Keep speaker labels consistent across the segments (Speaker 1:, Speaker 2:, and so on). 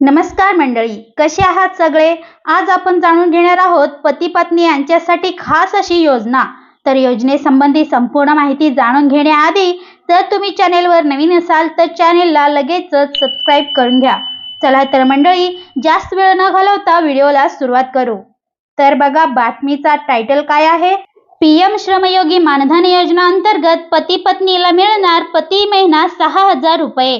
Speaker 1: नमस्कार मंडळी कसे आहात सगळे? आज आपण जाणून घेणार आहोत पती पत्नी यांच्यासाठी खास अशी योजना. तर योजनेसंबंधी संपूर्ण माहिती जाणून घेण्याआधी जर तुम्ही चॅनेलवर नवीन असाल तर चॅनेलला लगेचच सबस्क्राईब करून घ्या. चला तर मंडळी जास्त वेळ न घालवता व्हिडिओला सुरुवात करू. तर बघा बातमीचा टायटल काय आहे? पीएम श्रमयोगी मानधन योजना अंतर्गत पती पत्नीला मिळणार प्रति महिना सहा हजार रुपये.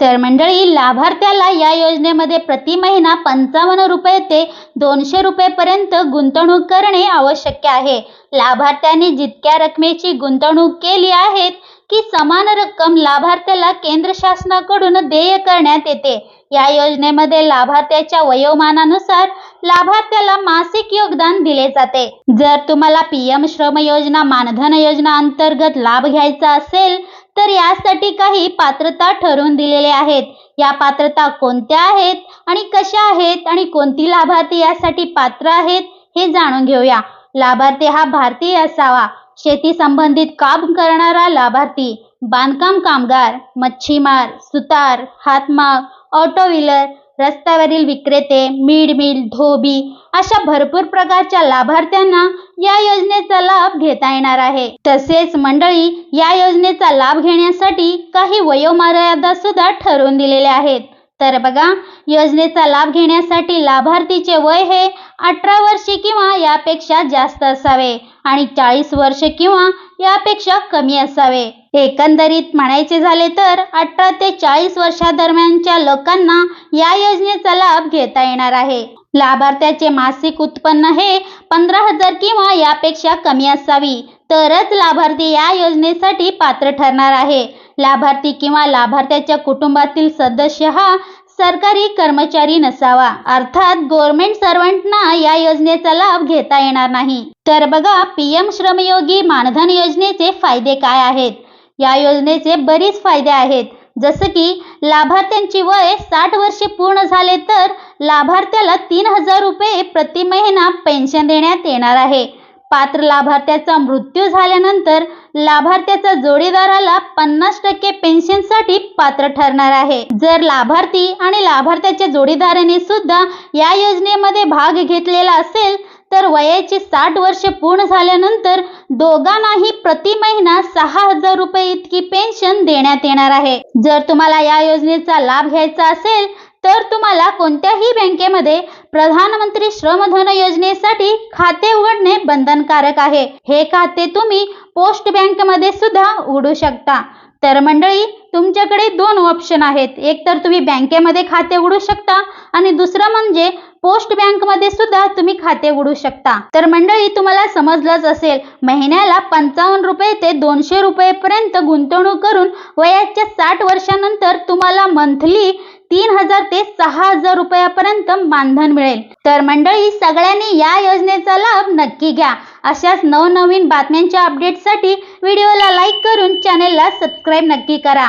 Speaker 1: तर मंडळी लाभार्थ्याला या योजनेमध्ये प्रति महिना पंचावन्न रुपये ते दोनशे रुपयेपर्यंत गुंतवणूक करणे आवश्यक आहे. लाभार्थ्याने जितक्या रकमेची गुंतवणूक केली आहे की समान रक्कम लाभार्थ्याला केंद्र शासनाकडून देय करण्यात येते. या योजनेमध्ये लाभार्थ्याच्या वयोमानानुसार लाभार्थ्याला मासिक योगदान दिले जाते. जर तुम्हाला पीएम श्रम योजना मानधन योजना अंतर्गत लाभ घ्यायचा असेल तर यासाठी काही पात्रता ठरवून दिलेले आहेत. या पात्रता कोणत्या आहेत आणि कशा आहेत आणि कोणती लाभार्थी यासाठी पात्र आहेत हे जाणून घेऊया. लाभार्थी हा भारतीय असावा. शेती संबंधित काम करणारा लाभार्थी बांधकाम कामगार मच्छीमार सुतार हातमाग ऑटो व्हीलर रस्त्यावरील विक्रेते मिड मिल धोबी अशा भरपूर प्रकारच्या लाभार्थ्यांना या योजनेचा लाभ घेता येणार आहे. तसेच मंडळी या योजनेचा लाभ घेण्यासाठी काही वयोमर्यादा सुद्धा ठरवून दिलेल्या आहेत. तर बघा योजनेचा लाभ घेण्यासाठी लाभार्थीचे वय हे अठरा वर्षे किंवा यापेक्षा जास्त असावे आणि चाळीस वर्ष किंवा यापेक्षा कमी असावे. एकंदरीत म्हणायचे झाले तर अठरा ते चाळीस वर्षादरम्यानच्या लोकांना या योजनेचा लाभ घेता येणार आहे. लाभार्थ्याचे मासिक उत्पन्न हे पंधरा हजार किंवा यापेक्षा कमी असावी. तरच लाभार्थी या योजनेसाठी पात्र ठरणार आहे. लाभार्थी किंवा लाभार्थ्याच्या कुटुंबातील सदस्य हा सरकारी कर्मचारी नसावा. अर्थात गव्हर्नमेंट सर्वंटना या योजनेचा लाभ घेता येणार नाही. तर बघा पीएम श्रमयोगी मानधन योजनेचे फायदे काय आहेत? या योजनेचे बरेच फायदे आहेत. जसं की लाभार्थ्यांची वय साठ वर्षे पूर्ण झाले तर लाभार्थ्याला तीन हजार रुपये प्रति महिना पेन्शन देण्यात येणार आहे. पात्र लाभार्थ्याचा मृत्यू झाल्यानंतर लाभार्थ्याचा जोडीदाराला पन्नास टक्के पेन्शनसाठी पात्र ठरणार आहे. जर लाभार्थी आणि लाभार्थ्याच्या जोडीदाराने सुद्धा या योजनेमध्ये भाग घेतलेला असेल तर वयाची साठ वर्ष पूर्ण झाल्यानंतर दोघांनाही प्रति महिना सहा हजार रुपये इतकी पेन्शन देण्यात येणार आहे. जर तुम्हाला या योजनेचा लाभ घ्यायचा असेल तर तुम्हाला कोणत्याही बँकेमध्ये प्रधानमंत्री श्रमधन योजनेसाठी खाते उघडणे बंधनकारक आहे. हे खाते तुम्ही पोस्ट बँकमध्ये सुद्धा उघडू शकता. तर मंडळी तुमच्याकडे दोन ऑप्शन आहेत. एक तर तुम्ही बँकेमध्ये खाते उघडू शकता आणि दुसरं म्हणजे पोस्ट बँकमध्ये सुद्धा तुम्ही खाते उघडू शकता. तर मंडळी तुम्हाला समजलंच असेल महिन्याला पंचावन्न रुपये ते दोनशे रुपयेपर्यंत गुंतवणूक करून वयाच्या साठ वर्षानंतर तुम्हाला मंथली तीन हजार ते सहा हजार रुपयापर्यंत मानधन मिळेल. तर मंडळी सगळ्यांनी या योजनेचा लाभ नक्की घ्या. अशाच नवनवीन बातम्यांच्या अपडेटसाठी व्हिडिओला लाईक करून चॅनेलला सबस्क्राईब नक्की करा.